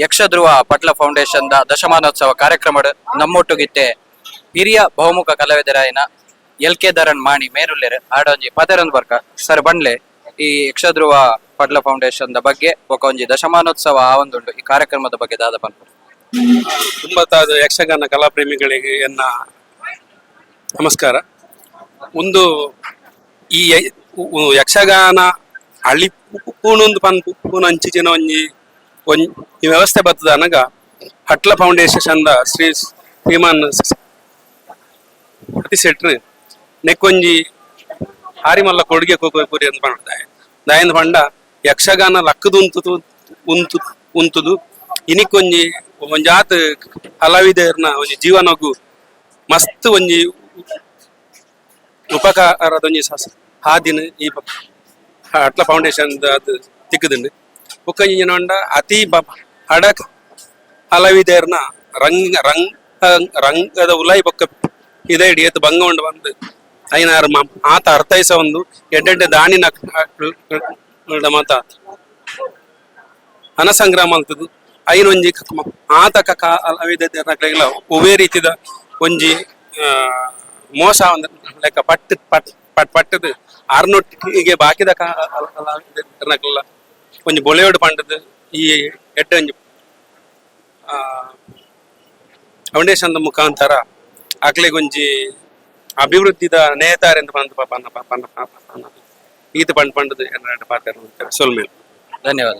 Yakshadhruva Patla foundation ದ ದಶಮಾನೋತ್ಸವ ಕಾರ್ಯಕ್ರಮ ನಮ್ಮೊಟ್ಟುಗಿತ್ತೆ ಹಿರಿಯ ಬಹುಮುಖ ಕಲಾವಿದರಾಯಿನ ಎಲ್ ಕೆ ಧರನ್ ಮಾಣಿ ಮೇರುಲ್ಲೆರ್ ಆಡೊಂಜಿ ಪದರೊಂದು ಬರ್ಕ ಸರ್ ಬಂಡ್ಲೆ ಈ ಯಕ್ಷಧ್ರುವ ಪಟ್ಲ ಫೌಂಡೇಶನ್ ದ ಬಗ್ಗೆ ಒಂಜಿ ದಶಮಾನೋತ್ಸವ ಆವೊಂದುಂಡು ಈ ಕಾರ್ಯಕ್ರಮದ ಬಗ್ಗೆ ದಾದ ತುಂಬ ತಾದ್ ಯಕ್ಷಗಾನ ಕಲಾಪ್ರೇಮಿಗಳಿಗೆ ಎನ್ನ ನಮಸ್ಕಾರ. ಒಂದು ಈ ಯಕ್ಷಗಾನ ಹಳ್ಳಿ ಪೂನೊಂದು ಪನ್ ಪೂನಂಚಿನ ಜನ ಒಂಜಿ ಈ ವ್ಯವಸ್ಥೆ ಬರ್ತದ ಅನಗ? ಹಟ್ಲ ಫೌಂಡೇಶನ್ ದ ಶ್ರೀ ಶ್ರೀಮಾನ್ ಪ್ರತಿ ಸೆಟ್ರ್ ನೆಕ್ಕೊಂಜಿ ಹಾರಿಮಲ್ಲ ಕೊಡುಗೆ ಕೋರಿ ಅಂತ ಮಾಡ್ತಾರೆ. ದಾಯನ ಪಂಡ ಯಕ್ಷಗಾನ ಲಕ್ಕದು ಉಂತುದು ಉಂತು ಉಂತುದು. ಇನಿಕೊಂಜಿ ಒಂಜಾತ್ ಕಲಾವಿದರ್ನ ಒಂಜಿ ಜೀವನಗು ಮಸ್ತ್ ಒಂಜಿ ಉಪಕಾರದ ಒಂಜಿ ಸಸ ಹಾದಿನ ಈ ಅಟ್ಲ ಫೌಂಡೇಶನ್ ತಿಕ್ಕದುಂಡು. ಬೊಕ್ಕ ಅತಿ ಬ ಹಡಕ್ ಕಲಾವಿದರ್ನ ರಂಗ ರಂಗ ರಂಗದ ಉಲಾಯಿ ಬೊಕ್ಕ ಇದೇ ಹಿಡಿಯತ್ ಎತ್ತು ಬಂಗ ಉಂಡು ಬಂದು ಐನಾರು ಆತ ಅರ್ಥೈಸ ಒಂದು ಎಡ್ಡೆಡ್ಡೆ ದಾಣಿನ ಮಾತ. ಹಣ ಸಂಗ್ರಾಮ ಅಂತದ್ದು ಐನೊಂಜಿ ಆತ ಕಲಾವಿದರ್ನಕ್ಲೆಲ್ಲ ಒವೇ ರೀತಿದ ಒಂಜಿ ಮೋಸ ಒಂದು ಲೆಕ್ಕ ಪಟ್ಟು ಪಟ್ ಪಟ್ ಪಟ್ಟದು ಆರ್ನೊಟ್ಟಿಗೆ ಬಾಕಿದ ಕಲಾವಿದರ್ನಕ್ಲೆಲ್ಲ ಒಂಜಿ ಬೊಳೆಯೋಡು ಪಂಡದು ಈ ಎಡ್ಡೆ ಒಂಜಿ ಆ, ಫೌಂಡೇಶನ್ ಮುಖಾಂತರ ಅಕ್ಲೆಗೊಂಜಿ ಅಭಿವೃದ್ಧಿದ ನೇತಾರ ಎಂದು ಬಂದು ಈತ ಪಂಡ್ ಪಂಡದು ಪಾತ್ರ ಸೊಲ್ಮೇಲೆ ಧನ್ಯವಾದ